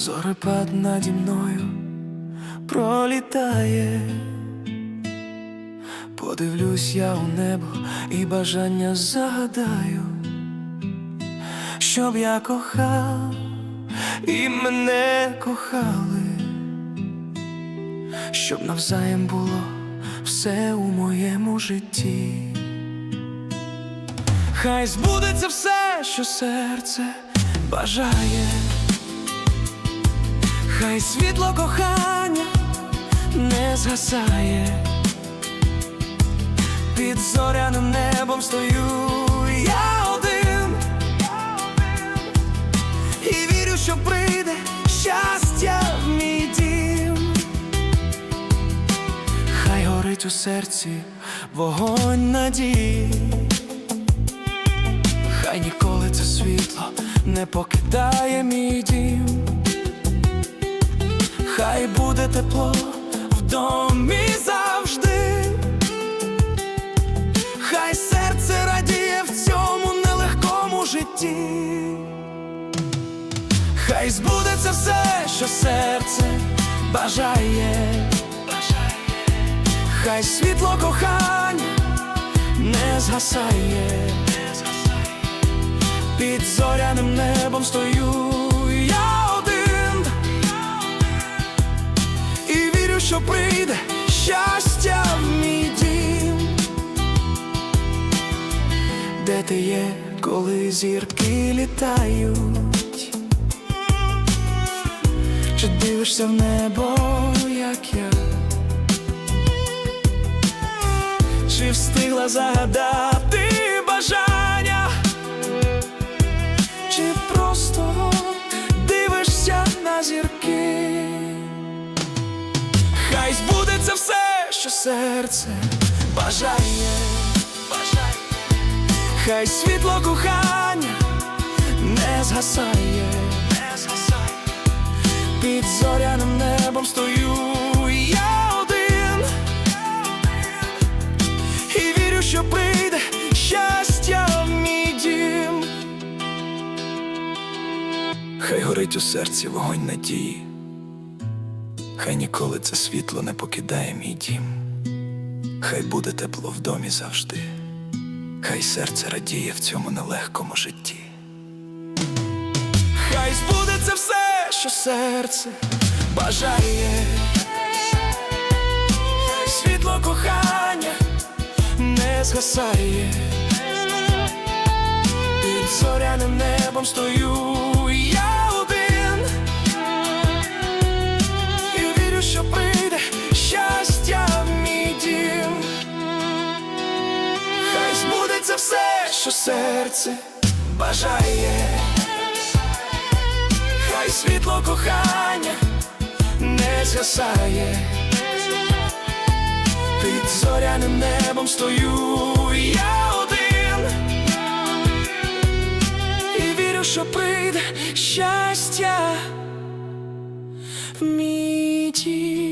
зорепад наді мною пролітає. Подивлюсь я у небо і бажання загадаю, щоб я кохав і мене кохали, щоб навзаєм було все у моєму житті. Хай збудеться все, що серце бажає, хай світло кохання не згасає, під зоряним небом стою я один, і вірю, що прийде щастя в мій дім. Хай горить у серці вогонь надії. Хай ніколи це світло не покидає мій дім, хай буде тепло в домі завжди, хай серце радіє в цьому нелегкому житті, хай збудеться все, що серце бажає, хай світло кохання не згасає. Під зоряним небом стою Де ти є, коли зірки літають? Чи дивишся в небо, як я? Чи встигла загадати бажання? чи просто дивишся на зірки? Хай збудеться все, що серце бажає. Хай світло кохання не згасає, не згасає. Під зоряним небом стою. Я один. І вірю, що прийде щастя в мій дім. Хай горить у серці вогонь надії, хай ніколи це світло не покидає мій дім, хай буде тепло в домі завжди, хай серце радіє в цьому нелегкому житті. Хай збудеться все, що серце бажає, світло кохання не згасає. Під зоряним небом стою серце бажає. Хай світло кохання не згасає. Під зоряним небом стою я один. І вірю, що прийде щастя в мій дім.